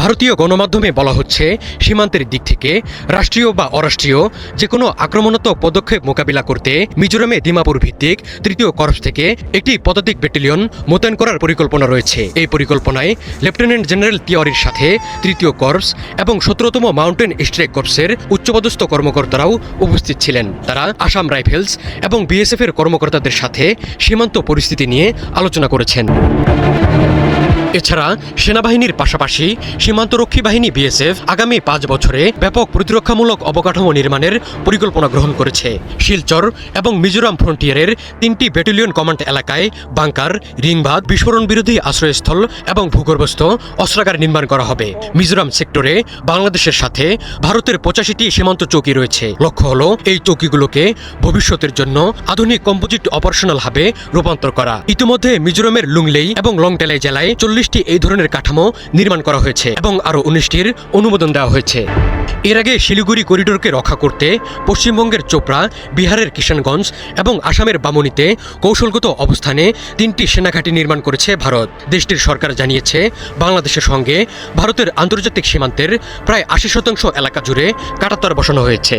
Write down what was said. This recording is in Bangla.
ভারতীয় গণমাধ্যমে বলা হচ্ছে, সীমান্তের দিক থেকে রাষ্ট্রীয় বা অরাষ্ট্রীয় যে কোনো আক্রমণাত্মক পদক্ষেপ মোকাবিলা করতে মিজোরামে দিমাপুর ভিত্তিক তৃতীয় করপস থেকে একটি পদাতিক ব্যাটালিয়ন মোতায়েন করার পরিকল্পনা রয়েছে। এই পরিকল্পনায় লেফটেন্যান্ট জেনারেল তিওয়ারির সাথে তৃতীয় করপস এবং সতেরোতম মাউন্টেন স্ট্রাইক করপসের উচ্চপদস্থ কর্মকর্তারাও উপস্থিত ছিলেন। তারা আসাম রাইফেলস এবং বিএসএফ এর কর্মকর্তাদের সাথে সীমান্ত পরিস্থিতি নিয়ে আলোচনা করেছেন। এছাড়া সেনাবাহিনীর পাশাপাশি সীমান্তরক্ষী বাহিনী বিএসএফ আগামী পাঁচ বছরে ব্যাপক প্রতিরক্ষামূলক অবকাঠামো নির্মাণের পরিকল্পনা গ্রহণ করেছে। শিলচর এবং মিজোরাম ফ্রন্টিয়ারের তিনটি ব্যাটালিয়ন কমান্ড এলাকায় বাংকার, রিংবাদ, বিস্ফোরণ বিরোধী আশ্রয়স্থল এবং ভূগর্ভস্থ অস্ত্রাগার নির্মাণ করা হবে। মিজোরাম সেক্টরে বাংলাদেশের সাথে ভারতের পঁচাশিটি সীমান্ত চৌকি রয়েছে। লক্ষ্য হল, এই চৌকিগুলোকে ভবিষ্যতের জন্য আধুনিক কম্পোজিট অপারেশনাল হাবে রূপান্তর করা। ইতিমধ্যে মিজোরামের লুংলেই এবং লংটেলাই জেলায় চল্লিশটি এই ধরনের কাঠামো নির্মাণ করা হয়েছে এবং আরও উনিশটির অনুমোদন দেওয়া হয়েছে। এর আগে শিলিগুড়ি করিডোরকে রক্ষা করতে পশ্চিমবঙ্গের চোপড়া, বিহারের কিষানগঞ্জ এবং আসামের বামনিতে কৌশলগত অবস্থানে তিনটি সেনাঘাঁটি নির্মাণ করেছে ভারত। দেশটির সরকার জানিয়েছে, বাংলাদেশের সঙ্গে ভারতের আন্তর্জাতিক সীমান্তের প্রায় আশি শতাংশ এলাকা জুড়ে কাটাতার বসানো হয়েছে।